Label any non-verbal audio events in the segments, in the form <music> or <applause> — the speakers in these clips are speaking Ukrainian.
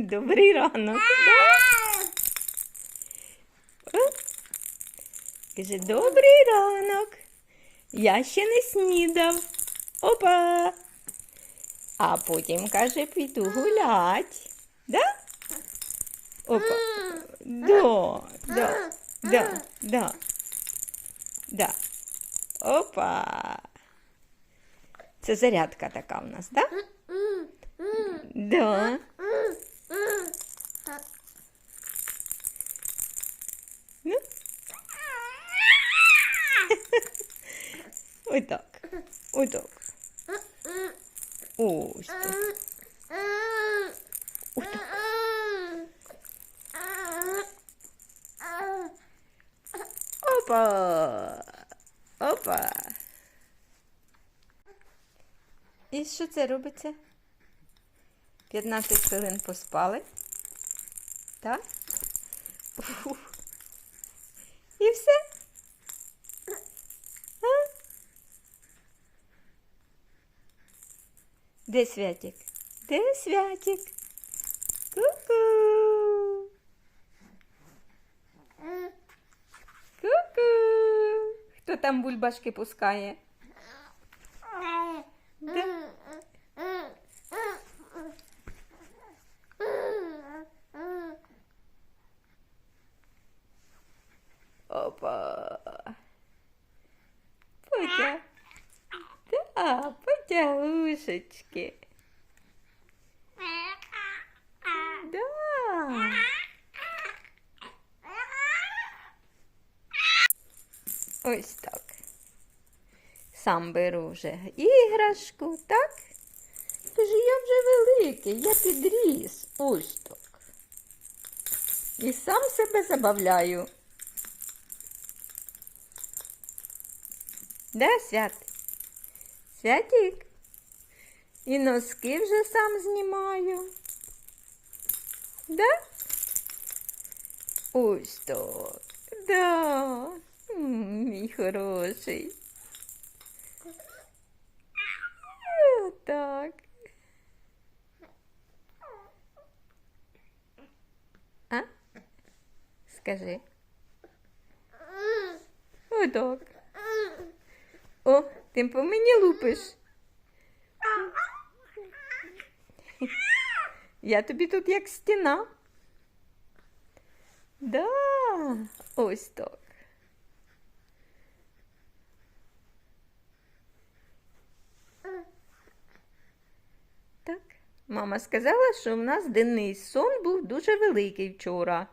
Добрий ранок. Каже, добрий ранок. Я ще не снідав. Опа. А потім каже, піду гулять. Да? Опа. Да, да, да, да. Да. Опа. Це зарядка така в нас, да? Да. Ой так. Ой так. Ось так. Ой так. Опа. Опа. І що це робиться? 15 хвилин поспали. Так? Ух. І все? Де святик? Де святик? Ку-ку. Ку-ку. Хто там бульбашки пускає? Де? Опа. Потя. Да, потягушечки. Да. Ось так. Сам беру вже іграшку, так? Каже, я вже великий, я підріс. Ось так. І сам себе забавляю. Да, свят? Святик? І носки вже сам знімаю. Да? Ось так. Да. Мій хороший. Так. А? Скажи. Отак. О, ти по мені лупиш. Я тобі тут як стіна. Да, ось так. Так, мама сказала, що в нас денний сон був дуже великий вчора.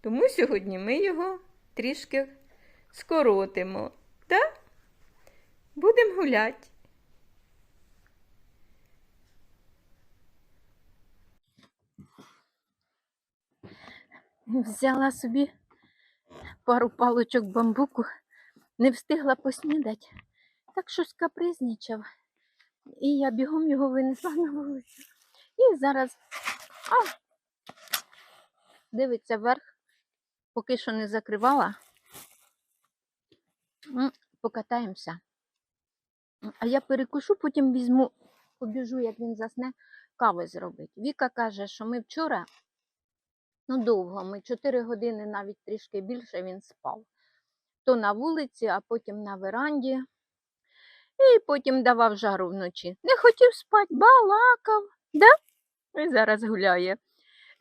Тому сьогодні ми його трішки скоротимо. Так? Будемо гуляти. Взяла собі пару палочок бамбуку, не встигла поснідати, так щось капризничав. І я бігом його винесла на вулицю. І зараз а, дивиться вверх, поки що не закривала. Покатаємося. А я перекушу, потім візьму, побіжу, як він засне, кави зробить. Віка каже, що ми вчора, ну довго, ми 4 години, навіть трішки більше він спав. То на вулиці, а потім на веранді. І потім давав жару вночі. Не хотів спати, балакав, да? І зараз гуляє.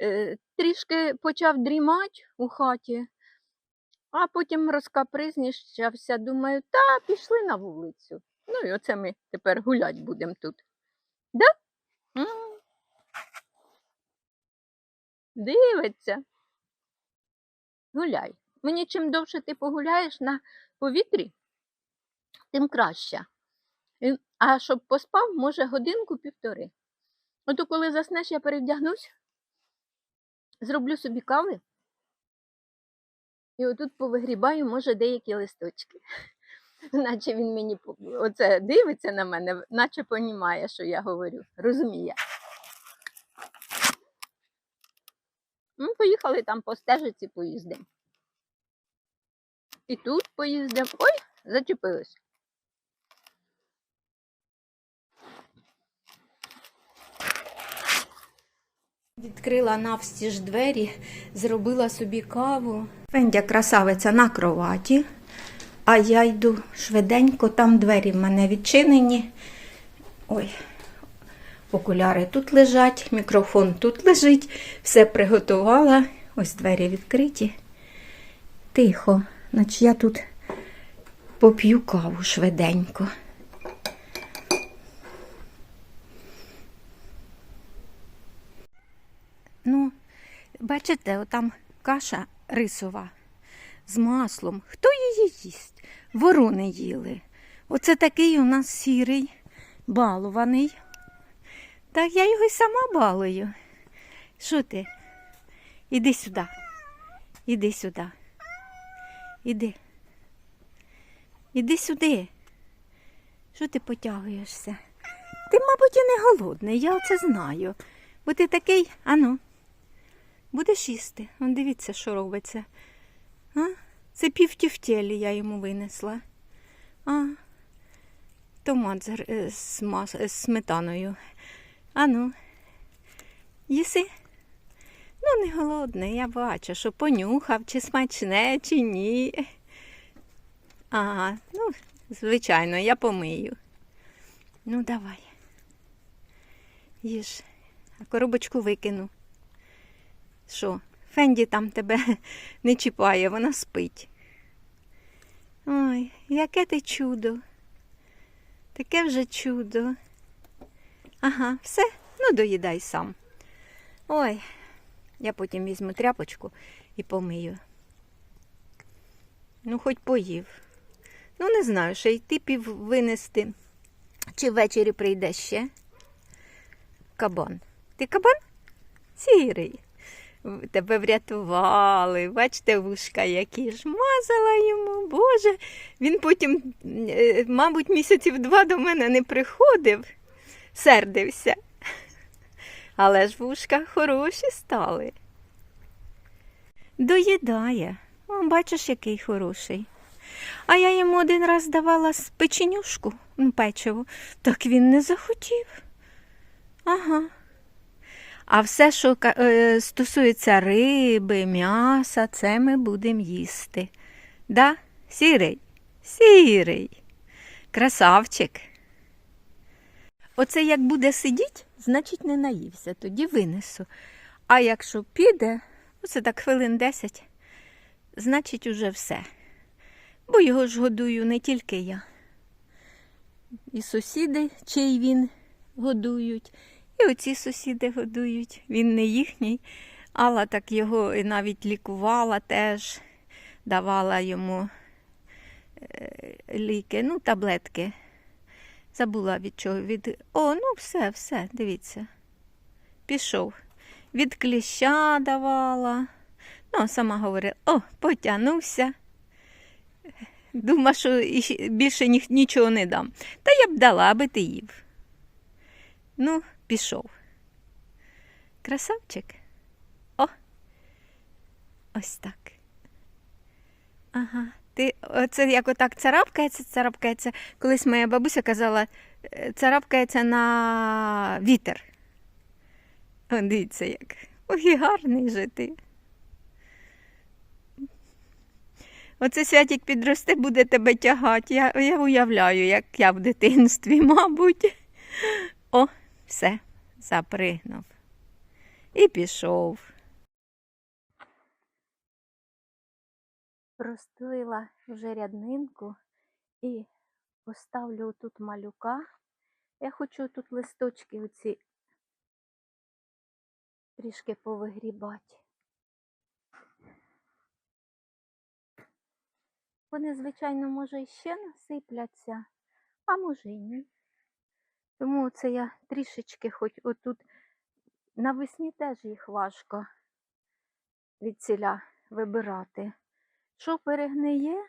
Е, трішки почав дрімати у хаті, а потім розкапризнішався. Думаю, та пішли на вулицю. Ну і оце ми тепер гулять будемо тут. Да? М. Дивиться. Гуляй. Мені чим довше ти погуляєш на повітрі, тим краще. А щоб поспав, може годинку-півтори. Ото коли заснеш, я перевдягнусь, зроблю собі кави. І отут повигрібаю, може, деякі листочки. <laughs> Наче він мені оце дивиться на мене, наче понімає, що я говорю. Розуміє. Ми поїхали там по стежиці поїздимо. І тут поїздимо. Ой, зачепилось. Відкрила навстіж двері, зробила собі каву. Фендя красавиця на кроваті, а я йду швиденько, там двері в мене відчинені. Ой, окуляри тут лежать, мікрофон тут лежить, все приготувала. Ось двері відкриті. Тихо, наче я тут поп'ю каву швиденько. Ну, бачите, отам каша рисова з маслом. Хто її їсть? Ворони їли. Оце такий у нас сірий, балуваний. Так я його й сама балую. Що ти? Іди сюди. Іди сюди. Іди. Іди сюди. Що ти потягуєшся? Ти, мабуть, і не голодний, я оце знаю. Бо ти такий, ану, будеш їсти. Он дивіться, що робиться. А? Це півтівтєлі я йому винесла. А, томат з, е, з, з сметаною. Ану, їси? Ну, не голодний, я бачу, що понюхав, чи смачне, чи ні. Ага, ну, звичайно, я помию. Ну, давай. Їж. А коробочку викину. Що? Фенді там тебе <laughs> не чіпає, вона спить. Ой, яке ти чудо. Таке вже чудо. Ага, все, ну доїдай сам. Ой, я потім візьму тряпочку і помию. Ну, хоч поїв. Ну, не знаю, ще й типів винести. Чи ввечері прийде ще? Кабан. Ти кабан? Сірий. Тебе врятували. Бачите, вушка які ж мазала йому. Боже. Він потім, е, мабуть, місяців два до мене не приходив, сердився. Але ж вушка хороші стали. Доїдає. Бачиш, який хороший. А я йому один раз давала печенюшку, печиво, так він не захотів. Ага. А все, що е, стосується риби, м'яса, це ми будемо їсти. Да? Сірий? Сірий. Красавчик. Оце як буде сидіть, значить не наївся, тоді винесу. А якщо піде, оце так хвилин 10, значить уже все. Бо його ж годую не тільки я. І сусіди, чий він годують, і оці сусіди годують. Він не їхній. Алла так його і навіть лікувала теж, давала йому е, ліки, ну, таблетки. Забула від чого. Від... О, ну все, все, дивіться. Пішов. Від кліща давала. Ну, сама говорила, о, потягнувся. Думав, що більше ні, нічого не дам. Та я б дала, аби ти їв. Ну, пішов. Красавчик. О. Ось так. Ага. Ти оце як отак царапкається, царапкається. Колись моя бабуся казала, е, царапкається на вітер. О, дивіться як. Ой, гарний же ти. Оце святік підросте, буде тебе тягати. Я, я уявляю, як я в дитинстві, мабуть. О, все, запригнув. І пішов. Розстелила вже ряднинку і поставлю тут малюка. Я хочу тут листочки оці трішки повигрібати. Вони, звичайно, може, іще насипляться, а може й ні. Тому це я трішечки хоч отут навесні теж їх важко від ціля вибирати. Що перегниє,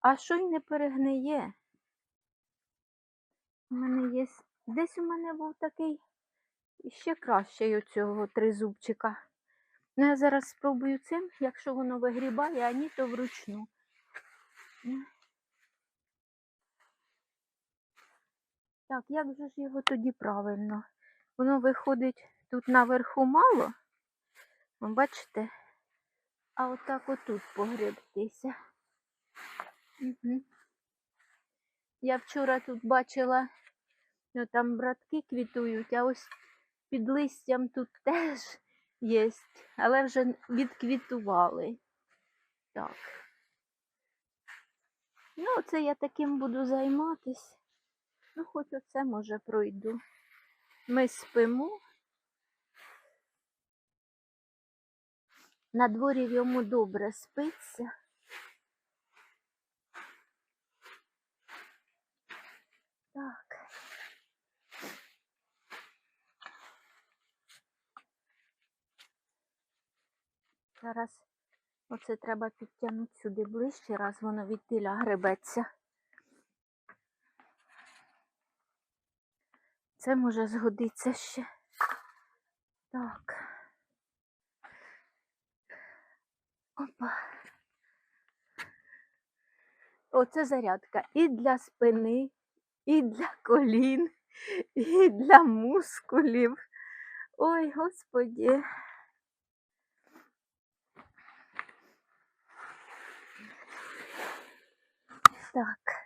а що й не перегниє. У мене є. Десь у мене був такий ще кращий у цього тризубчика. Ну, я зараз спробую цим, якщо воно вигрібає, а ні, то вручну. Так, як же ж його тоді правильно? Воно виходить тут наверху мало. Ви бачите? А отак отут погребтися. Угу. Я вчора тут бачила, ну, там братки квітують, а ось під листям тут теж є, але вже відквітували. Так. Ну, це я таким буду займатись. Ну, хоч оце може пройду. Ми спимо. На дворі йому добре спиться. Так. Зараз оце треба підтягнути сюди ближче, раз воно від тіля гребеться. Це може згодиться ще. Так. Опа. Оце зарядка і для спини, і для колін, і для мускулів. Ой, господі. Так.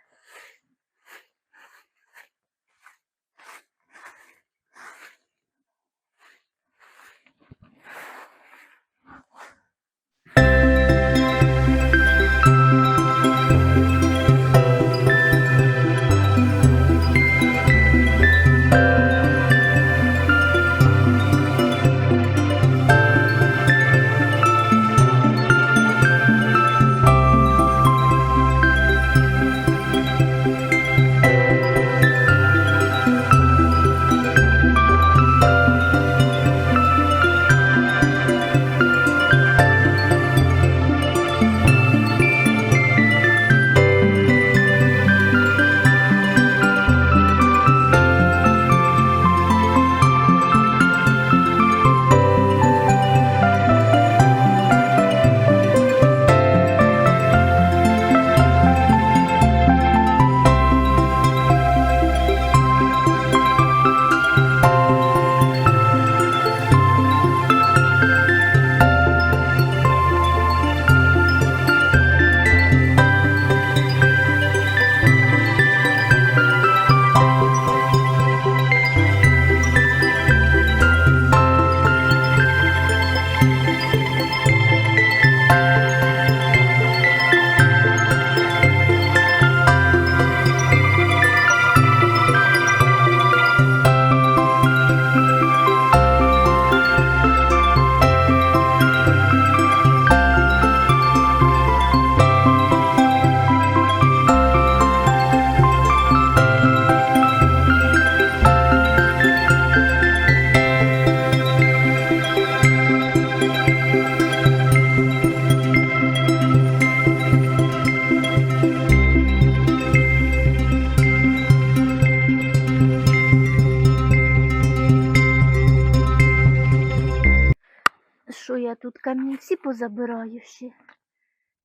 Позабираю ще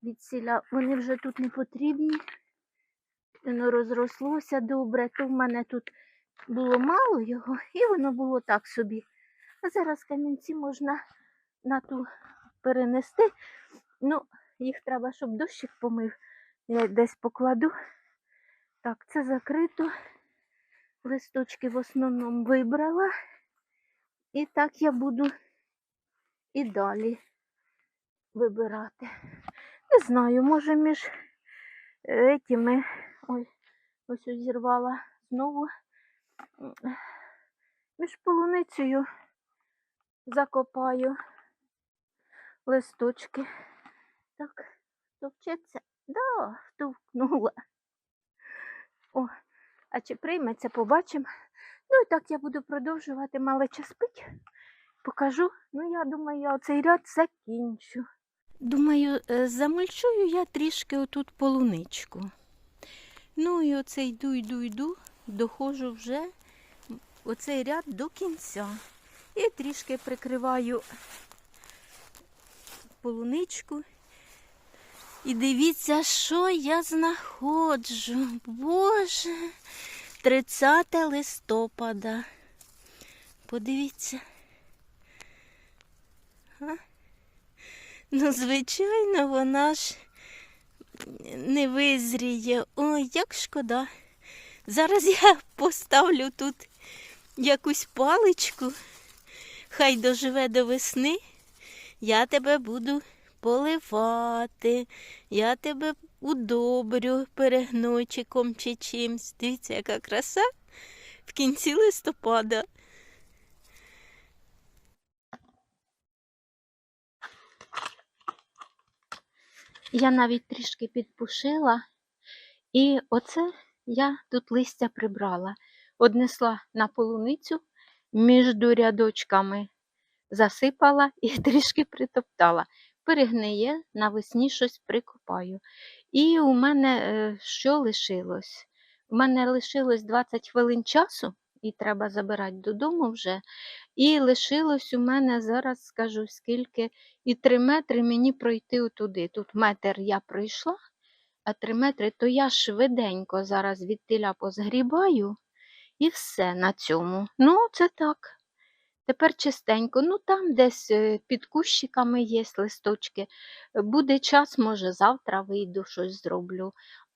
від сіля. Вони вже тут не потрібні. Воно розрослося добре, то в мене тут було мало його, <laughs> і воно було так собі. А зараз камінці можна на ту перенести. Ну, їх треба, щоб дощик помив. Я десь покладу. Так, це закрито. Листочки в основному вибрала. І так я буду і далі вибирати. Не знаю, може між етими, ой, ось зірвала знову, між полуницею закопаю листочки. Так, товчеться? Да, втовкнула. О, а чи прийметься, побачимо. Ну і так я буду продовжувати малеча спить покажу. Ну, я думаю, я оцей ряд закінчу. Думаю, е, замульчую я трішки отут полуничку. Ну і оце йду, йду, йду, доходжу вже оцей ряд до кінця. І трішки прикриваю полуничку. І дивіться, що я знаходжу. Боже, 30 листопада. Подивіться. А? Ну, звичайно, вона ж не визріє. Ой, як шкода. Зараз я поставлю тут якусь паличку. Хай доживе до весни. Я тебе буду поливати. Я тебе удобрю перегнойчиком чи чимсь. Дивіться, яка краса в кінці листопада. Я навіть трішки підпушила, і оце я тут листя прибрала. Однесла на полуницю між рядочками, засипала і <laughs> трішки притоптала. Перегниє, навесні щось прикопаю. І у мене е, що лишилось? У мене лишилось 20 хвилин часу, і треба забирати додому вже. І лишилось у мене зараз скажу скільки, і 3 метри мені пройти отуди. Тут метр я пройшла, а 3 метри, то я швиденько зараз від тиля позгрібаю і все на цьому. Ну, це так. Тепер чистенько. Ну там десь е, під кущиками є листочки. Буде час, може, завтра вийду, щось зроблю.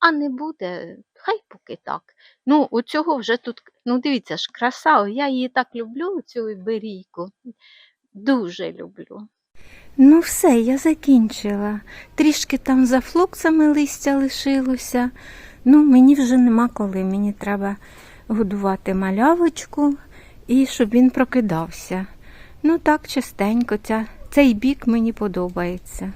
А не буде, хай поки так. Ну, у цього вже тут, ну дивіться ж, краса, я її так люблю, цю берійку. Дуже люблю. Ну, все, я закінчила. Трішки там за флоксами листя лишилося. Ну, мені вже нема коли. Мені треба годувати малявочку і щоб він прокидався. Ну так, частенько, ця, цей бік мені подобається.